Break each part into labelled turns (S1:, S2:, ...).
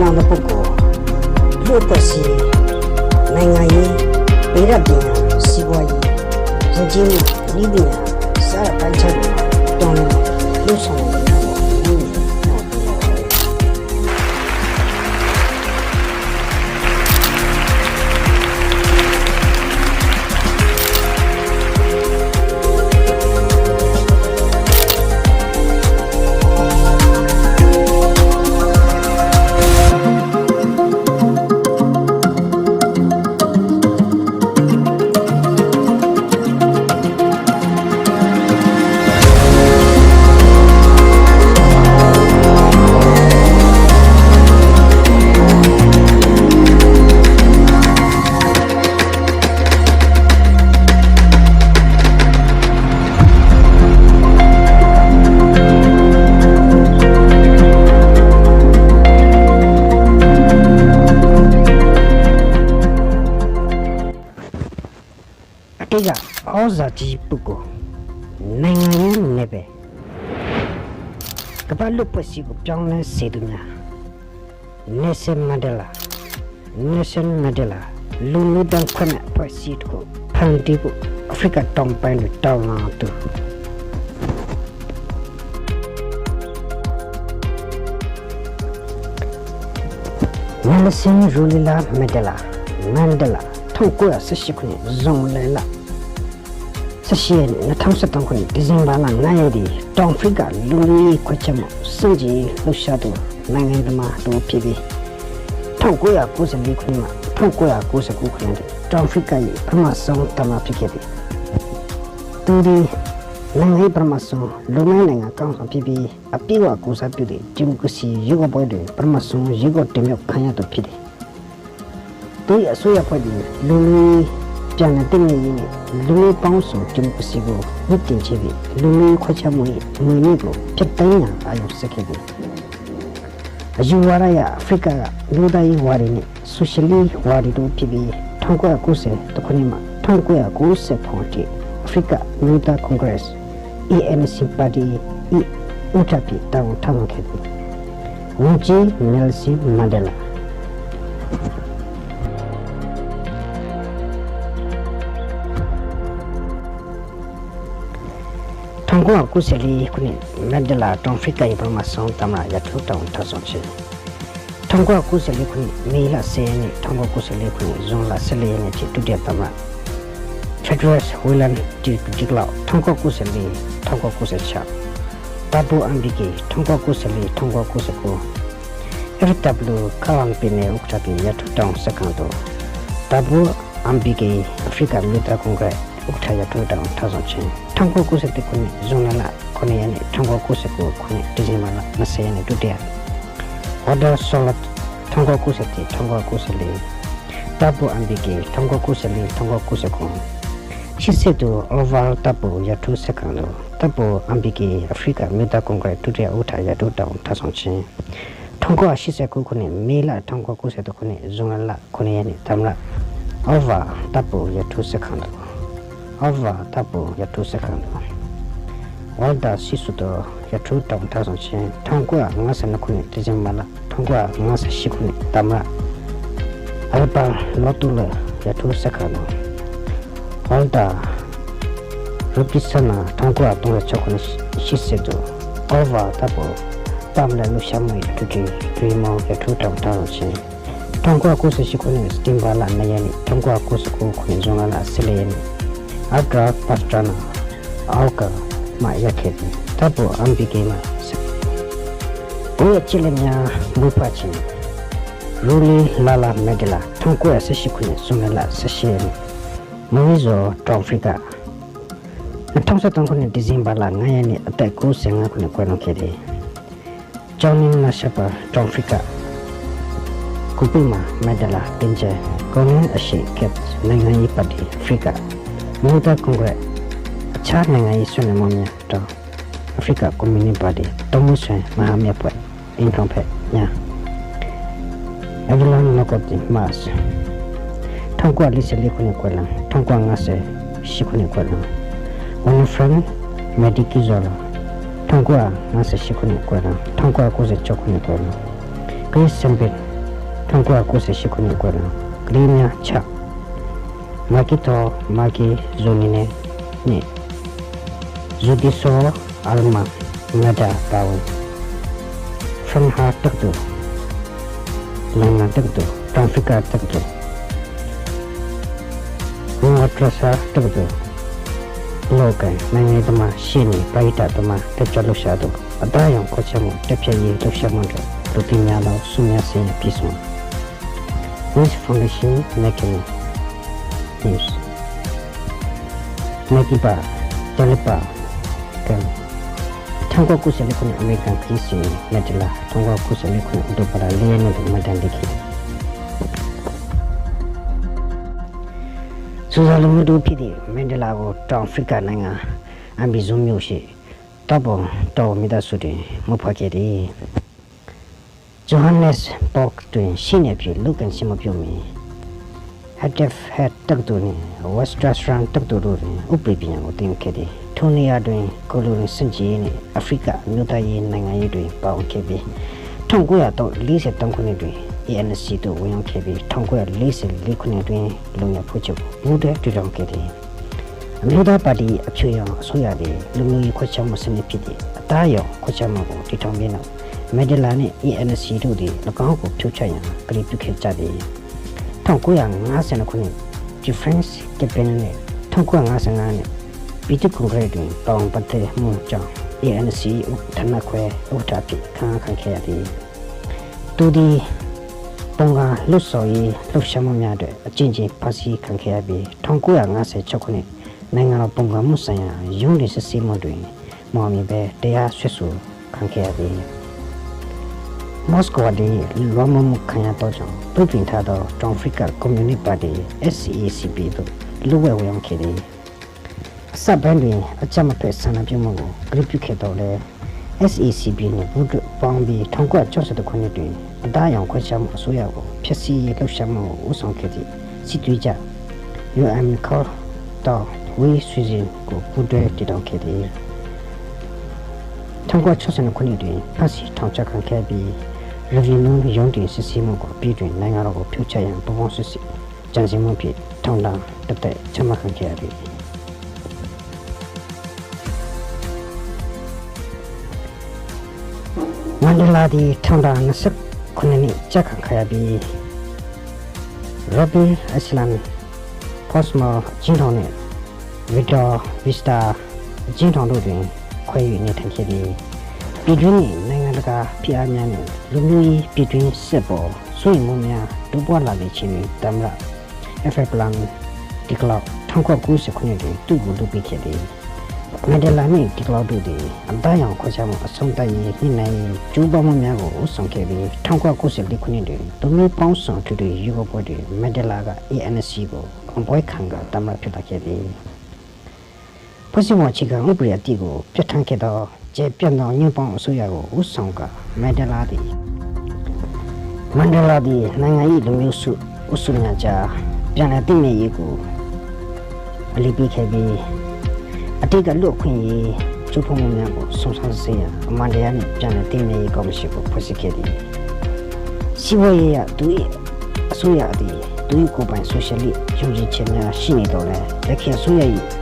S1: ဘာပေါ်မှာအောက်ဆကြီးမားတဲ့ပုဂ္ဂိုလ်လူ့ပတ်စီနိုင်ငံရေးပြည်ရပညာစီးပွားရေးရင်းချင်းဤပညာစားရပိုင်းချက်တွေတောင်းလို့ဆောင်နေတာပေါ့ ဇာကြီးပုဂ္ဂိုလ်နိုင်ငံရေးနဲ့ပဲကမ္ဘာလူပတ်စီကိုပြောင်းလဲစေသူများနေဆန်မန်ဒလာနေဆန်မန်ဒလာလူလူတန်းခွင့်မဲ့ပတ်စီကိုဖန်တီးဖို့အာဖရိကတောင်ပိုင်းကိုတောင်းလာသူနယ်လစင်ရူလီလာမန်ဒလာမန်ဒလာ1918ခုနှစ်ဇွန်လ လဆက်ရှိရ2013ခုနှစ်ဒီဇင်ဘာလ9ရက်ဒီတောင်အာဖရိကလူမျိုးရေးခွဲချက်မှုစံကြီးလှုပ်ရှားသူနိုင်ငံသမားတို့ဖြစ်ပြီး1994ခုနှစ်မှာ1999ခုနှစ်တောင်အာဖရိကရဲ့ပထမဆုံးတမဖြစ်ခဲ့သည်သူဒီနိုင်ငံရေးပထမဆုံးလူမျိုးနိုင်ငံကောင်းဆောင်ဖြစ်ပြီးအပြည့်အဝကိုစားပြုတဲ့ဒီမိုကရေစီရွေးကောက်ပွဲတွေပထမဆုံးရွေးကောက်တင်မြှောက်ခံရသူဖြစ်တယ်ဒီအစိုးရဖွဲ့ပြီးလူလူ ပြန်တဲ့တင်ရင်းနဲ့လူလူပေါင်းစုံကျင်းပစီကိုမြင့်တင်ချပြီးလူလူခွဲခြားမှုရဲ့အမှုနည်းကိုဖြစ်တိုင်းရန်အာရုံစိုက်ခဲ့ပြီအယူဝါဒရအာဖရိကကလူသားရေးဝါဒီနဲ့ဆိုရှယ်လစ်ဝါဒီတို့ဖြစ်ပြီး1990တခုနှစ်မှာ1990ခုနှစ်အာဖရိကလူသားကွန်ဂရက် ANC ပါတီဤဥထပ်ပြီးတောင်းထောင်ခဲ့သည်ဝန်ကြီးနယ်ဆင်မန်ဒလာ 1994ခုနှစ်မက်ဒလာတောင်ဖရစ်ကရဲ့ပထမဆုံးတမရရထုတောင်ထဆောင်ခြင်း1994ခုနှစ်မေလ10ရက်နေ့1994ခုနှစ်ဇွန်လ14ရက်နေ့ထိဒုတိယတမဖက်ဒရစ်ဝီလန်တီဂျီကလောက်1994 1996တဘူအမ်ဘီကီ1994 1999 FW ကာလန်ပင်နေဥက္ကဋ္ဌရထုတောင်စကန်တော့တဘူအမ်ဘီကီအဖရိကမြေတာကွန်ဂရက်ဥက္ကဋ္ဌရထုတောင်ထဆောင်ခြင်း1990ခုနှစ်ဇွန်လ9ရက်နေ့1999ခုနှစ်ဒီဇင်ဘာလ20ရက်နေ့ဒုတိယ Order Solid 1990 1994တဘူအမ်ဘီကီ1994 1999ရှိစစ်တူ Oval တဘူရထုစကန်တော့တဘူအမ်ဘီကီအဖရိကမြေတာကွန်ဂရက်ဒုတိယဥက္ကဋ္ဌရထုတောင်ထဆောင်ခြင်း1989ခုနှစ်မေလ1990ခုနှစ်ဇွန်လ9ရက်နေ့တမလ Ova တပ်ပူ avwa tabu yatu sekhandu. Wanda sisu do yatu tabu tasan chi tongkwa ngasa nakuni tijima la tongkwa ngasa shikuni dama alba lotu la yatu sekhandu. Wanda rupi sana tongkwa tonga chokuni shise do avwa tabu tamla lushamu yatu ki tuimo yatu tabu tasan chi tongkwa kusa shikuni stimba la nayani tongkwa kusa kukuni zonga la silayani န္ဓာဝါဒါရပိစနာ1936ခုနှစ်ရှိစစ်တော် Ova တပ်ပူတမလလူရှာမွေတူတီဒီမောင်ရထုတောင်ထဆောင်ခြင်း1998ခုနှစ်စတင်ဘာလ2ရက်နေ့1999ခုနှစ်ဇွန်လ14ရက်နေ့အဒရာပစတနာအောက်ကမရခဲ့တယ်တပ်ပေါ်အမ်ပီကေမှာကိုယ်ချစ်လက်များမူပါချင်ရူလီလာလာမက်ဒလာ1988ခုနှစ်ဇွန်လ18ရက်နေ့မွေးဇော်တောင်ဖရစ်က2013ခုနှစ်ဒီဇင်ဘာလ9ရက်နေ့အသက်95ခုနှစ်ကွယ်လွန်ခဲ့တယ်။ကျောင်းရင်းနာရှပါတောင်ဖရစ်ကကုပမာမက်ဒလာတင်ချေကောင်းအရှိကက်နိုင်ငံရေးပါတီအဖရိက မူတာကွန်ဂရက်အခြားနိုင်ငံရေးဆွေးနွေးမှုများတော့အဖရိကကွန်မြူနတီပါတီတမှုဆွေမဟာမြတ်ပွဲအင်ထုံဖက်ညာအဗလန်နိုကတိမတ်1944ခုနှစ်ကွယ်လွန်1950ရှိခုနှစ်ကွယ်လွန်ဝန်ဖရန်မက်ဒီကီဇောလာ1958ခုနှစ်ကွယ်လွန်1996ခုနှစ်ကွယ်လွန်ကရစ်စံပစ်1998ခုနှစ်ကွယ်ကလေးများချမာကီတိုမာကီဇိုနီနေနေ ဇူဒီဆိုအလ်မာငါဒါပါဝင် from ha tak tu langa tak tu africa tak tu ngwa trasa tak tu လောကနိုင်ငံတမရှင်းနေပိုက်တာတမတက်ကြလို့ရှာတော့အသားရောင်ခွချက်မှုတက်ပြည့်ရေးလှုပ်ရှားမှုတွေလူပညာတော်ဆုမြတ်စင်ပြည့်စုံ This foundation making news မကိပါတလပါကံထံကိုကုစလေခုနအမေရိကန်ခရစ်စင်မက်တလာထံကိုကုစလေခုနဒုပရာလေးနဲ့မတန်တခိစူဇာလမဒူဖြစ်တဲ့မန်ဒလာကိုတောင်အာဖရိကနိုင်ငံအမ်ဘီဇုံမြို့ရှိတပ်ပေါ်တော်မိသားစုတွေမဖွက်ခဲ့တယ်ဂျိုဟန်နက်စ်ဘော့တွင်ရှိနေပြီလူကန်ရှိမပြုံမီ ဟက်ဒက်ဟက်တက်တူနေဝက်စတရစရန်တက်တူတို့တွင်ဥပဒေပညာကိုသင်ခဲ့တယ်ထိုနေရာတွင်ကိုလိုနီစင်ကြီးနှင့်အာဖရိကမြို့သားရေးနိုင်ငံရေးတွင်ပါဝင်ခဲ့ပြီး1943ခုနှစ်တွင် ANC တို့ဝင်ရောက်ခဲ့ပြီး1944ခုနှစ်တွင်လုံရဖို့ချုပ်ဘူးတဲ့တည်ထောင်ခဲ့တယ်အမျိုးသားပါတီအဖြူရောင်အစိုးရသည်လူမျိုးရေးခွဲခြားမှုစနစ်ဖြစ်သည့်အသားရောင်ခွဲခြားမှုကိုတည်ထောင်ပြီးနောက်မက်ဒလာနှင့် ANC တို့သည်၎င်းကိုဖြုတ်ချရန်ကတိပြုခဲ့ကြသည် 1950ခုနှစ် Difference Campaign နဲ့1955နှစ်ပြည်သူ့ကွန်ဂရက်တွင်တောင်ပတ်သက်မှုကြောင့် ANC ဌာနခွဲဥက္ကဋ္ဌဖြစ်ခံခံခဲ့ရသည်သူသည်ပုံကလွတ်စော်ရေးလှုပ်ရှားမှုများအတွက်အကျဉ်းချင်းဖမ်းဆီးခံခဲ့ရပြီး1956ခုနှစ်နိုင်ငံတော်ပုံကမှုဆိုင်ရာရုံးရစစ်ဆေးမှုတွင်မော်မီပဲတရားဆွဲဆိုခံခဲ့ရသည် မော်စကိုဒီလောမမှုခံရတော့ကြောင့်ပြပင်ထားသောတောင်အာဖရိကကွန်မြူနတီပါတီ SCACP တို့လူဝဲဝင်ခဲ့သည်အစပိုင်းတွင်အကြမ်းမဖက်ဆန္ဒပြမှုကိုဂရုပြုခဲ့တော့လဲ SACB နဲ့ဘုဒ္ဓပေါင်းပြီး1962ခုနှစ်တွင်အသားရောင်ခွဲခြားမှုအစိုးရကိုဖျက်ဆီးရေးလှုပ်ရှားမှုကိုဦးဆောင်ခဲ့သည့်စစ်သွေးကြ UM Call တော့ဝေးဆွေစဉ်ကိုပူးတွဲတည်ထောင်ခဲ့သည်1962ခုနှစ်တွင်ဖက်စီထောင်ချခံခဲ့ပြီး Revenue ရုံးတင်စစ်ဆေးမှုကိုပြည်တွင်နိုင်ငံတော်ကိုဖြုတ်ချရန်ပပေါင်းစစ်စစ်ကြံစည်မှုဖြင့်ထောင်ဒဏ်တစ်သက်ချမှတ်ခံခဲ့ရသည်မန္ဒလာဒီထောင်ဒဏ်29နှစ်ကြာခံခဲ့ရပြီးရောဘီအစ္စလမ်ကော့စမိုဂျင်းထောင်နဲ့ဗီတာဗီစတာဂျင်းထောင်တို့တွင်ခွဲ၍နေထိုင်ခဲ့ပြီးပြည်တွင်းနှင့်နိုင်ငံ တကာဖိအားများနှင့်လူမျိုးရေးပြည်တွင်းစစ်ပေါ်ဆွေးနွေးမှုများဒုပွားလာလေခြင်းတွင်တမရ FF ပလန်ဒီကလောက်1990ခုနှစ်တွင်သူ့ကိုလုပ်ပေးခဲ့သည်မဒလာနဲ့ဒီကလောက်တို့သည်အတန်းရောင်ခွဲခြားမှုအဆုံးတိုက်ရေးနှိမ့်နိုင်ကျူးပမှုများကိုဦးဆောင်ခဲ့ပြီး1994ခုနှစ်တွင်ဒုမျိုးပေါင်းဆောင်သူတွေယူပွဲတွင်မဒလာက ANC ကိုအပွဲခံကတမရဖြစ်လာခဲ့သည်ဖွဲ့စည်းမှုအခြေခံဥပဒေအတိကိုပြဋ္ဌာန်းခဲ့သော ကျေပြတ်သောညှိပေါင်းအစိုးရကိုဦးဆောင်ကမန်ဒလာသည်မန်ဒလာသည်နိုင်ငံ၏လူမျိုးစုအစုများကြားပြန်လည်တည်မြဲရေးကိုအလေးပေးခဲ့ပြီးအတိတ်ကလွတ်ခွင့်ရေးကျူးဖုံမှုများကိုစုံစမ်းစေရန်အမှန်တရားနှင့်ပြန်လည်တည်မြဲရေးကော်မရှင်ကိုဖွဲ့စည်းခဲ့သည်စီဝေးရသူ၏အစိုးရသည်သူ၏ကိုယ်ပိုင်ဆိုရှယ်လစ်ယုံကြည်ချက်များရှိနေတော့လဲလက်ခင်အစိုးရ၏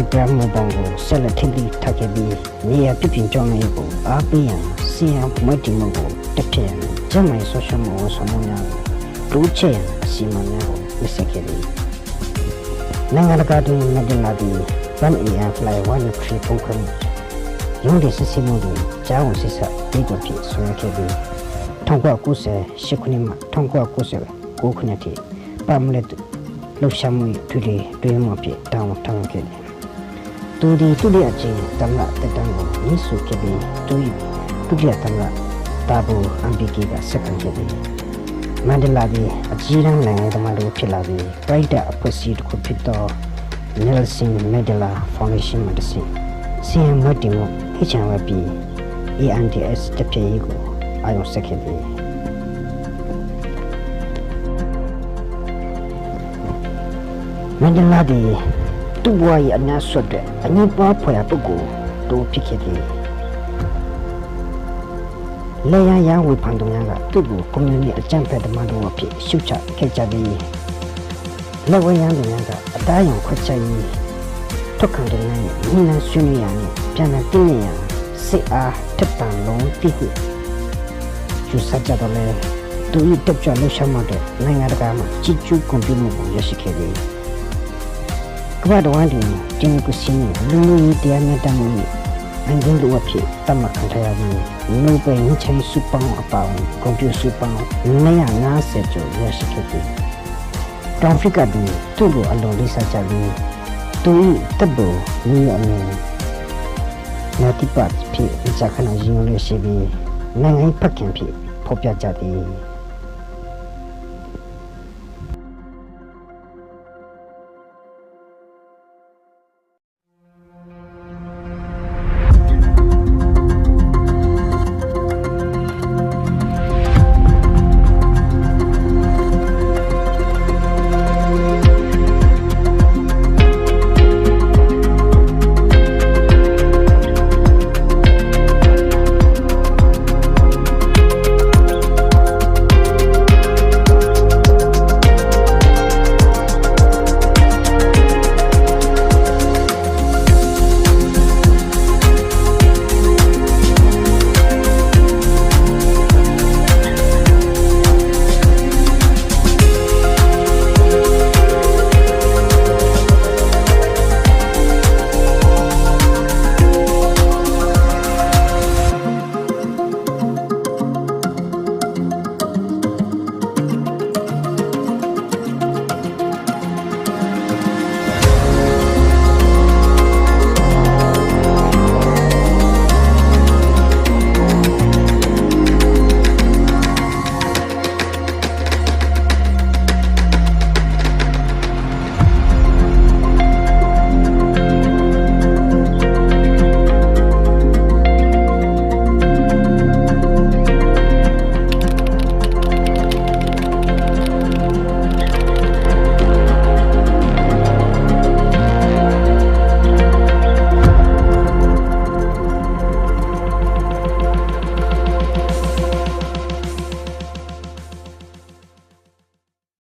S1: ဒီပရမဘုံကိုဆက်လက်ထိပ်ပြီးထားခဲ့ပြီးနေရာပြပြကြောင်းလေးကိုအားပေးရန်စီယံမွေးတီမှုကိုတက်ပြရန်ကျမ်းမိုင်ဆိုရှယ်မဝန်ဆောင်မှုများကိုတိုးချဲ့ရန်အစီအမံများကိုမစခဲ့သည်နိုင်ငံတကာတွင်မတင်လာသည့် 1AM Fly 103ပုံခွင့်ရုံးဒီစစ်စစ်မှုတွေကြားဝင်စစ်ဆက်ပြီးတော့ဖြစ်ဆွေးခဲ့ပြီး1990ရှစ်ခုနှစ်မှ1990ကိုခုနှစ်ထိပါမလက်လှုပ်ရှားမှုတွေတွေးမှဖြစ်တောင်းထောင်ခဲ့တယ် သူဒီသူ့ရဲ့အချင်းတမတ်တက်တန်းကိုရင်းစုခဲ့ပြီးသူ့သူ့ရဲ့တမတ်တာဘူအမ်ပီကီကဆက်ခံခဲ့ပြီးမန္ဒလာဒီအကြီးရန်နိုင်ငံသမားတို့ဖြစ်လာပြီးပရိုက်တာအဖွဲ့အစည်းတစ်ခုဖြစ်သော Nelson Mandela Foundation မှာတဆင့်စီယံမတ်တီမို HMP ANDS တပြည့်ကိုအာရုံစိုက်ခဲ့ပြီးမန္ဒလာဒီ သူ့ဘဝရဲ့အများဆွတ်တဲ့အငြင်းပွားဖွယ်ရာပုဂ္ဂိုလ်တို့ဖြစ်ခဲ့သည်လေယာရဝေဖန်သူများကသူ့ကိုကွန်မြူနတီအကြံဖက်သမားတို့အဖြစ်ရှုချခဲ့ကြပြီးလက်ဝဲရန်သူများကအသားအယံခွက်ချက်ရေးထုတ်ခံတဲ့နိုင်မိနန်းဆွေးနွေးရနဲ့ပြန်လည်သိနေရစစ်အားတက်တန်လုံးတိဟုကျူဆက်ကြတော့လေသူဤတက်ကြွလှုပ်ရှားမှုတဲ့နိုင်ငံတကာမှာကြီးကျူးကွန်ပျူတာကိုရရှိခဲ့ပြီး ကမ္ဘာတော်ဝန်ဒီဒီမိုကရေစီနဲ့လူမှုရေးတရားမျှတမှုနဲ့အင်္ဂလိပ်လိုအဖြစ်တတ်မှတ်ခံထားရပြီးနိုဘယ်ငင်းချင်းစုပေါင်းအပေါင်းကွန်ပျူတာစုပေါင်း950ကျော်ရရှိခဲ့ပြီးတောင်အာဖရိကပြည်သူ့ကိုအလုံးလေးစားကြပြီးသူဤတပ်ဘူမျိုးအမြင်နာတိပတ်ဖြစ်အကြခဏရင်လို့ရှိပြီးနိုင်ငံဖက်ခင်ဖြစ်ဖော်ပြကြသည်